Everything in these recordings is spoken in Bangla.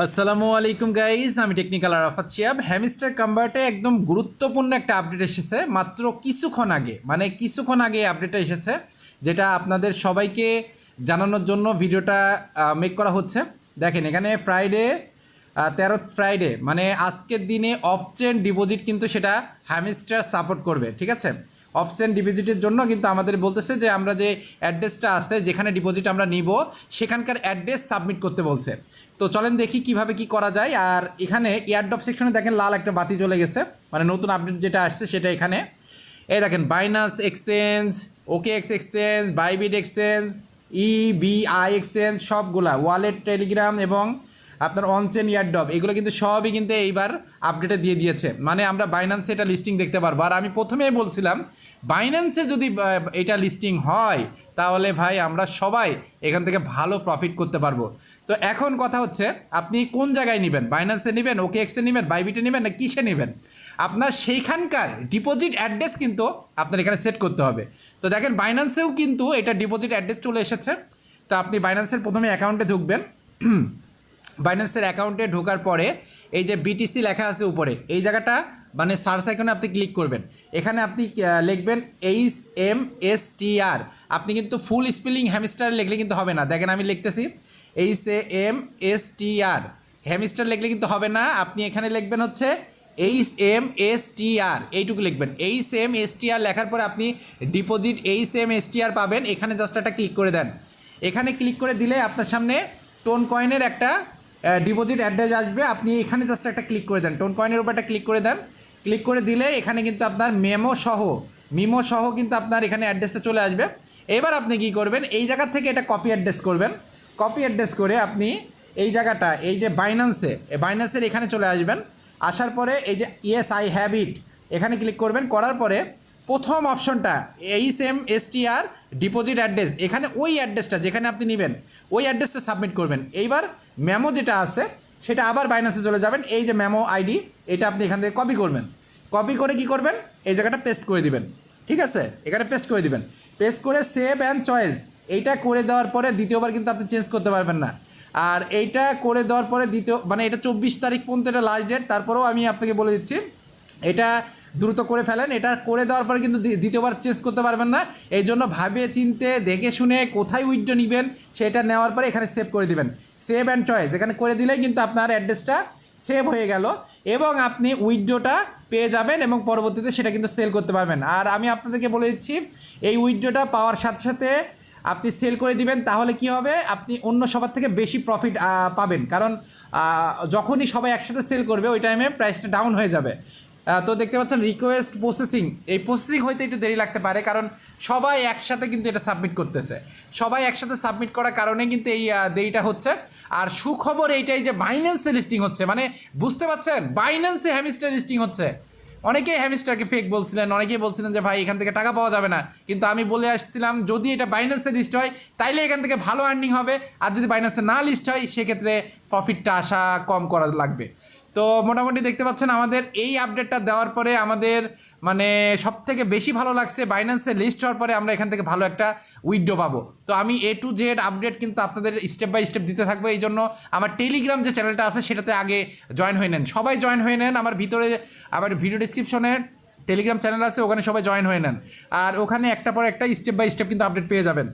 আসসালামু আলাইকুম গাইস আমি টেকনিক্যাল আরাফাত শিয়াব। হ্যামিস্টার কম্বার্টে একদম গুরুত্বপূর্ণ একটা আপডেট এসেছে, মাত্র কিছুক্ষণ আগে। মানে কিছুক্ষণ আগে আপডেটটা এসেছে, যেটা আপনাদের সবাইকে জানানোর জন্য ভিডিওটা মেক করা হচ্ছে। দেখেন, এখানে ফ্রাইডে তেরো ফ্রাইডে মানে আজকের দিনে অফ অফচেন ডিপোজিট কিন্তু সেটা হ্যামিস্টার সাপোর্ট করবে, ঠিক আছে? অপশন ডিপোজিটের জন্য কিন্তু আমাদের বলতেছে যে আমরা যে অ্যাড্রেসটা আছে, যেখানে ডিপোজিট আমরা নিব, সেখানকার অ্যাড্রেস সাবমিট করতে বলছে। তো চলেন দেখি কীভাবে কি করা যায়। আর এখানে এয়ারডপ সেকশনে দেখেন লাল একটা বাতি চলে গেছে। মানে নতুন আপডেট যেটা আসছে সেটা এখানে। এই দেখেন Binance exchange okay X exchange Bybit exchange ই বিআই এক্সচেঞ্জ সবগুলা ওয়ালেট টেলিগ্রাম এবং আপনার অনচেন ইয়ারডব এগুলো কিন্তু সবই কিন্তু এইবার আপডেটে দিয়ে দিয়েছে। মানে আমরা বাইন্যান্সে এটা লিস্টিং দেখতে পারব। আর আমি প্রথমেই বলছিলাম বাইন্যান্সে যদি এটা লিস্টিং হয়, তাহলে ভাই আমরা সবাই এখান থেকে ভালো প্রফিট করতে পারব। তো এখন কথা হচ্ছে, আপনি কোন জায়গায় নেবেন? বাইন্যান্সে নেবেন ওকে এক্সে নেবেন বাইবিটে নেবেন, না কিসে নেবেন? আপনার সেইখানকার ডিপোজিট অ্যাড্রেস কিন্তু আপনার এখানে সেট করতে হবে। তো দেখেন বাইন্যান্সেও কিন্তু এটা ডিপোজিট অ্যাড্রেস চলে এসেছে। তো আপনি বাইন্যান্সের প্রথমে অ্যাকাউন্টে ঢুকবেন। বাইন্যান্সের অ্যাকাউন্টে ঢোকার পরে এই যে বিটিসি লেখা আছে উপরে, এই জায়গাটা মানে সার্চ আইকনে আপনি ক্লিক করবেন। এখানে আপনি লিখবেন H M S T R আপনি কিন্তু ফুল স্পেলিং হ্যামিস্টার লিখলে কিন্তু হবে না। দেখেন আমি লিখতেছি H A M S T R Hamster লিখলে কিন্তু হবে না। আপনি এখানে লিখবেন হচ্ছে H M S T R এইটুকু লিখবেন। H M S T R লেখার পরে আপনি deposit H M S T R পাবেন। এখানে জাস্ট একটা ক্লিক করে দেন। এখানে ক্লিক করে দিলে আপনার সামনে টোন কয়েনের একটা ডিপোজিট অ্যাড্রেস আসবে। আপনি এখানে জাস্ট একটা ক্লিক করে দেন। টোন কয়েনের উপর একটা ক্লিক করে দেন। ক্লিক করে দিলে এখানে কিন্তু আপনার মেমো সহ মিমো সহ কিন্তু আপনার এখানে অ্যাড্রেসটা চলে আসবে। এবার আপনি কি করবেন? এই জায়গা থেকে এটা কপি অ্যাড্রেস করবেন। কপি অ্যাড্রেস করে আপনি এই জায়গাটা, এই যে বাইন্যান্সে বাইন্যান্সের এখানে চলে আসবেন। আসার পরে এই যে ইয়েস আই হ্যাভ ইট এখানে ক্লিক করবেন। করার পরে প্রথম অপশনটা H M S T R deposit address এখানে ওই অ্যাড্রেসটা যেখানে আপনি নেবেন ওই অ্যাড্রেসটা সাবমিট করবেন। এইবার মেমো যেটা আছে, সেটা আবার বাইন্যান্সে চলে যাবেন। এই যে মেমো আইডি এটা আপনি এখান থেকে কপি করবেন। কপি করে কি করবেন? এই জায়গাটা পেস্ট করে দিবেন। ঠিক আছে? এখানে পেস্ট করে দিবেন। পেস্ট করে সেভ অ্যান্ড চয়েস এইটা করে দেওয়ার পরে দ্বিতীয়বার কিন্তু আপনি চেঞ্জ করতে পারবেন না। আর এইটা করে দেওয়ার পরে দ্বিতীয় মানে এটা চব্বিশ তারিখ পর্যন্ত এটা লাস্ট ডেট তারপরেও আমি আপনাকে বলে দিচ্ছি এটা দ্রুত করে ফেলেন। এটা করে দেওয়ার পরে কিন্তু দ্বি- দ্বিতীয়বার চেঞ্জ করতে পারবেন না। এই জন্য ভাবে চিনতে, দেখে শুনে কোথায় উইথড্র নেবেন সেটা নেওয়ার পরে এখানে সেভ করে দিবেন। সেভ অ্যান্ড চয়েস এখানে করে দিলেই কিন্তু আপনার অ্যাড্রেসটা সেভ হয়ে গেল এবং আপনি উইথড্রোটা পেয়ে যাবেন এবং পরবর্তীতে সেটা কিন্তু সেল করতে পারবেন। আর আমি আপনাদেরকে বলে দিচ্ছি, এই উইথড্রোটা পাওয়ার সাথে সাথে আপনি সেল করে দিবেন, তাহলে কি হবে? আপনি অন্য সবার থেকে বেশি প্রফিট পাবেন। কারণ যখনই সবাই একসাথে সেল করবে, ওই টাইমে প্রাইসটা ডাউন হয়ে যাবে। তো দেখতে পাচ্ছেন রিকোয়েস্ট প্রসেসিং এই প্রসেসিং হইতে একটু দেরি লাগতে পারে, কারণ সবাই একসাথে কিন্তু এটা সাবমিট করতেছে। সবাই একসাথে সাবমিট করার কারণে কিন্তু এই দেরিটা হচ্ছে। আর সুখবর এইটাই যে বাইন্যান্সে লিস্টিং হচ্ছে। মানে বুঝতে পারছেন বাইন্যান্সে হ্যামিস্টার লিস্টিং হচ্ছে। অনেকেই হ্যামিস্টারকে ফেক বলছিলেন, অনেকেই বলছিলেন যে, ভাই, এখান থেকে টাকা পাওয়া যাবে না। কিন্তু আমি বলে আসছিলাম, যদি এটা বাইন্যান্সে লিস্ট হয়, তাইলে এখান থেকে ভালো আর্নিং হবে। আর যদি বাইন্যান্সে না লিস্ট হয়, সেক্ষেত্রে প্রফিটটা আসা কম করা লাগবে। তো মোটামুটি দেখতে পাচ্ছেন আমাদের এই আপডেটটা দেওয়ার পরে আমাদের মানে সব থেকে বেশি ভালো লাগছে বাইন্যান্সে লিস্ট হওয়ার পরে আমরা এখান থেকে ভালো একটা উইড্রো পাবো। তো আমি এ টু জেড আপডেট কিন্তু আপনাদের স্টেপ বাই স্টেপ দিতে থাকব। এই জন্য আমার টেলিগ্রাম যে চ্যানেলটা আছে সেটাতে আগে জয়েন হয়ে নেন। সবাই জয়েন হয়ে নেন। আমার ভিতরে, আমার ভিডিও ডিসক্রিপশনে টেলিগ্রাম চ্যানেল আছে, ওখানে সবাই জয়েন হয়ে নেন। আর ওখানে একটা পর একটা স্টেপ বাই স্টেপ কিন্তু আপডেট পেয়ে যাবেন।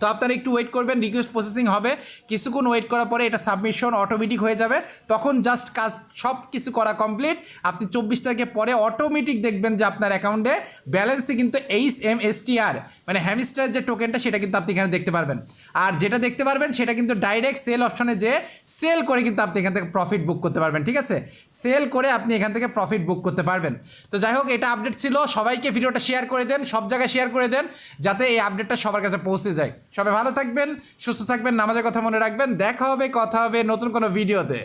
তো আপনারা একটু ওয়েট করবেন রিকোয়েস্ট প্রসেসিং হবে। কিছুক্ষণ ওয়েট করার পরে এটা সাবমিশন অটোমেটিক হয়ে যাবে। তখন জাস্ট কাজ সব কিছু করা কমপ্লিট আপনি চব্বিশ তারিখে পরে অটোমেটিক দেখবেন যে আপনার অ্যাকাউন্টে ব্যালেন্সে কিন্তু H M S T R মানে হ্যামিস্টার যে টোকেনটা সেটা কিন্তু আপনি এখানে দেখতে পারবেন। আর যেটা দেখতে পারবেন, সেটা কিন্তু ডাইরেক্ট সেল অপশনে যে সেল করে কিন্তু আপনি এখান থেকে প্রফিট বুক করতে পারবেন, ঠিক আছে? সেল করে আপনি এখান থেকে প্রফিট বুক করতে পারবেন। তো যাই হোক, এটা আপডেট ছিল। সবাইকে ভিডিওটা শেয়ার করে দেন, সব জায়গায় শেয়ার করে দেন, যাতে এই আপডেটটা সবার কাছে পৌঁছে যায়। সবাই ভালো থাকবেন, সুস্থ থাকবেন, নামাজের কথা মনে রাখবেন। দেখা হবে, কথা হবে নতুন কোনো ভিডিওতে।